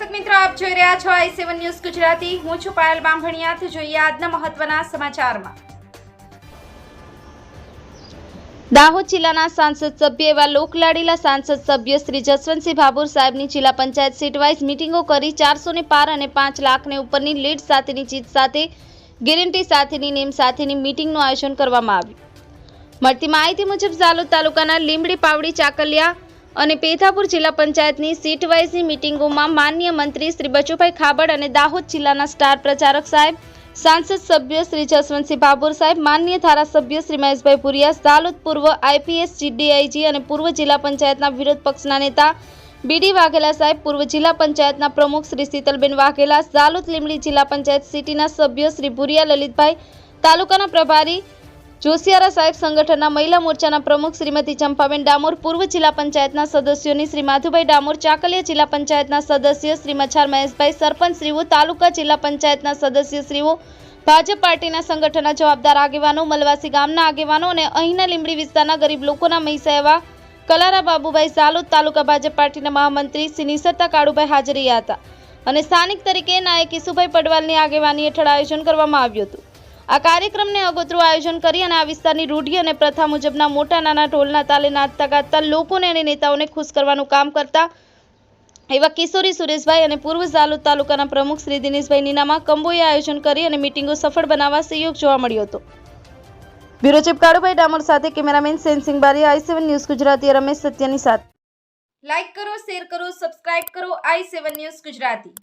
રહ્યા છો આઈ seven news Gujarati. હું છું પાયલ બાંભણિયાથી જોઈએ આજના મહત્વના સમાચારમાં. દાહોદ જિલ્લાના સાંસદ સભ્ય એવા લોકલાડીલા સાંસદ સભ્ય શ્રી જસવંતસિંહ ભાભોર સાહેબની જિલ્લા પંચાયત સીટ વાઇઝ મિટિંગો કરી ચારસો ને પાર અને પાંચ લાખને ઉપરની લીડ સાથેની જીત સાથે, ગેરંટી સાથેની નેમ સાથેની મિટિંગનું આયોજન કરવામાં આવ્યું. મળતી માહિતી મુજબ ઝાલોદ તાલુકાના લીંબડી, પાવડી, ચાકલિયા અને પેથાપુર જિલ્લા પંચાયતની સીટ વાઇઝની મિટિંગોમાં માન્ય મંત્રી શ્રી બચુભાઈ ખાબડ અને દાહોદ જિલ્લાના સ્ટાર પ્રચારક સાહેબ, સાંસદ સભ્ય શ્રી જસવંતસિંહ ભાભોર સાહેબ માન્ય ધારાસભ્ય શ્રી મહેશભાઈ પુરિયા ઝાલોદ પૂર્વ આઈપીએસ જીડીઆઈજી અને પૂર્વ જિલ્લા પંચાયતના વિરોધ પક્ષના નેતા બીડી વાઘેલા સાહેબ, પૂર્વ જિલ્લા પંચાયતના પ્રમુખ શ્રી શીતલબેન વાઘેલા ઝાલોદ લીમડી જિલ્લા પંચાયત સિટીના સભ્ય શ્રી ભુરિયા લલિતભાઈ, તાલુકાના પ્રભારી જોશિયારા સાહેબ સંગઠનના મહિલા મોરચાના પ્રમુખ શ્રીમતી ચંપાબેન ડામોર, પૂર્વ જિલ્લા પંચાયતના સદસ્યોની શ્રી માધુભાઈ ડામોર, ચાકલિયા જિલ્લા પંચાયતના સદસ્ય શ્રી મચ્છાર મહેશભાઈ, સરપંચ શ્રીઓ, તાલુકા જિલ્લા પંચાયતના સદસ્યશ્રીઓ ભાજપ પાર્ટીના સંગઠનના જવાબદાર આગેવાનો, મલવાસી ગામના આગેવાનો અને અહીંના લીંબડી વિસ્તારના ગરીબ લોકોના મહીસા એવા કલારા બાબુભાઈ ઝાલોદ તાલુકા ભાજપ પાર્ટીના મહામંત્રી શ્રી નિસરતા કાળુભાઈ હાજર હતા. અને સ્થાનિક તરીકે નાયક ઈસુભાઈ પડવાલની આગેવાની હેઠળ આયોજન કરવામાં આવ્યું હતું. આ કાર્યક્રમને અગોતરું આયોજન કરી અને આ વિસ્તારની રૂઢિ અને પ્રથા મુજબના મોટા નાના ઢોલના તાલે નાચતા ગાતા લોકોને અને નેતાઓને ખુશ કરવાનું કામ કરતા એવા કિશોરી સુરેશભાઈ અને પૂર્વ ઝાલોદ તાલુકાના પ્રમુખ શ્રી દિનેશભાઈ નીનામાં કંબોએ આયોજન કરી અને મિટિંગો સફળ બનાવવા સહયોગ જોવા મળ્યો હતો. બ્યુરો ચીફ ડામોર સાથે cameraman Sensinh Bari I seven news Gujarati Ramesh સત્યની સાથે. લાઈક કરો, શેર કરો, સબસ્ક્રાઇબ કરો, આઈ સેવન ન્યૂઝ ગુજરાતી.